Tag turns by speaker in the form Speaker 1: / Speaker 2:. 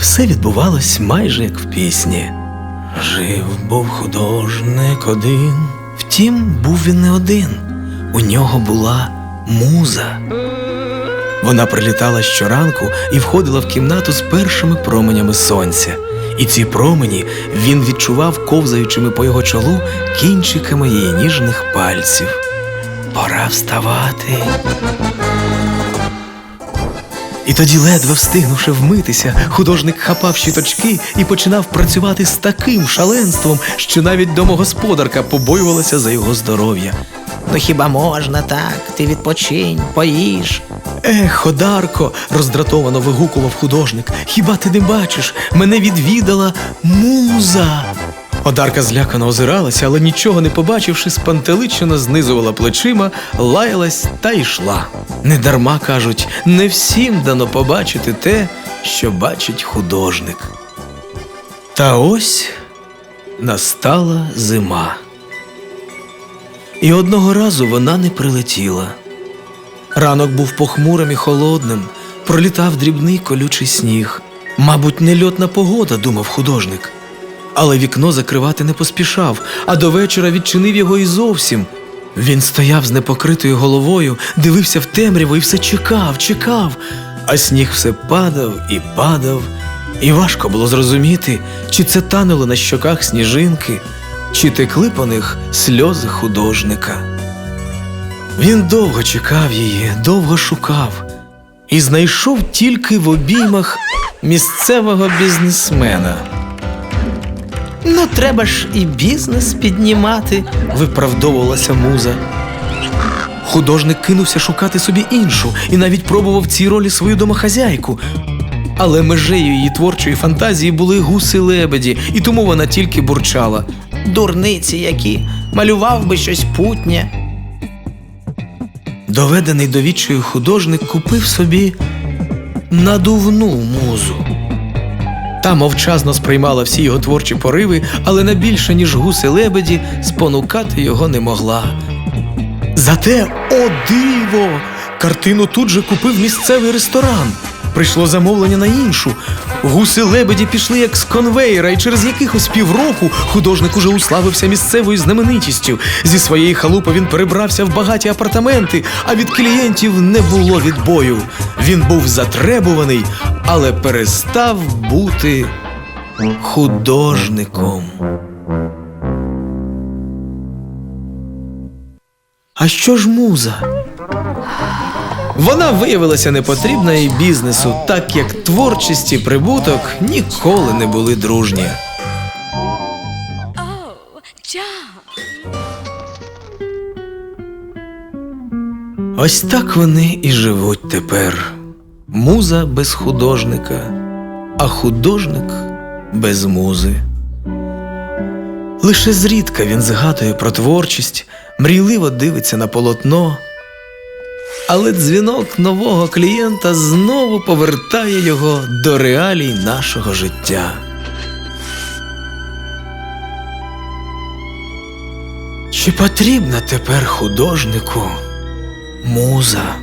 Speaker 1: все відбувалось майже як в пісні. Жив був художник один. Втім, був він не один. У нього була муза. Вона прилітала щоранку і входила в кімнату з першими променями сонця. І ці промені він відчував ковзаючими по його чолу кінчиками її ніжних пальців. Пора вставати. І тоді, ледве встигнувши вмитися, художник хапав щіточки і починав працювати з таким шаленством, що навіть домогосподарка побоювалася за його здоров'я.
Speaker 2: Ну хіба можна так? Ти відпочинь, поїж.
Speaker 1: Ех, Ходарко, роздратовано вигукував художник. Хіба ти не бачиш? Мене відвідала муза. Одарка злякано озиралася, але нічого не побачивши, спантеличено знизувала плечима, лаялась та йшла. Недарма кажуть, не всім дано побачити те, що бачить художник. Та ось настала зима. І одного разу вона не прилетіла. Ранок був похмурим і холодним, пролітав дрібний колючий сніг. Мабуть, нельотна погода, думав художник. Але вікно закривати не поспішав, а до вечора відчинив його і зовсім. Він стояв з непокритою головою, дивився в темряву і все чекав, чекав, а сніг все падав і падав, і важко було зрозуміти, чи це тануло на щоках сніжинки, чи текли по них сльози художника. Він довго чекав її, довго шукав і знайшов тільки в обіймах місцевого бізнесмена.
Speaker 2: Ну, треба ж і бізнес піднімати.
Speaker 1: Виправдовувалася муза. Художник кинувся шукати собі іншу і навіть пробував в цій ролі свою домохазяйку. Але межею її творчої фантазії були гуси лебеді, і тому вона тільки бурчала.
Speaker 2: Дурниці які. Малював би щось путнє.
Speaker 1: Доведений до відчаю художник купив собі надувну музу. Та мовчазно сприймала всі його творчі пориви, але на більше, ніж гуси лебеді, спонукати його не могла. Зате, о диво! Картину тут же купив місцевий ресторан. Прийшло замовлення на іншу. Гуси лебеді пішли як з конвейера, і через якихось півроку художник уже уславився місцевою знаменитістю. Зі своєї халупи він перебрався в багаті апартаменти, а від клієнтів не було відбою. Він був затребуваний, але перестав бути художником. А що ж муза? Вона виявилася непотрібна і бізнесу, так як творчість і прибуток ніколи не були дружні. Ось так вони і живуть тепер. Муза без художника, а художник без музи. Лише зрідка він згадує про творчість, мрійливо дивиться на полотно. Але дзвінок нового клієнта знову повертає його до реалій нашого життя. Чи потрібна тепер художнику муза?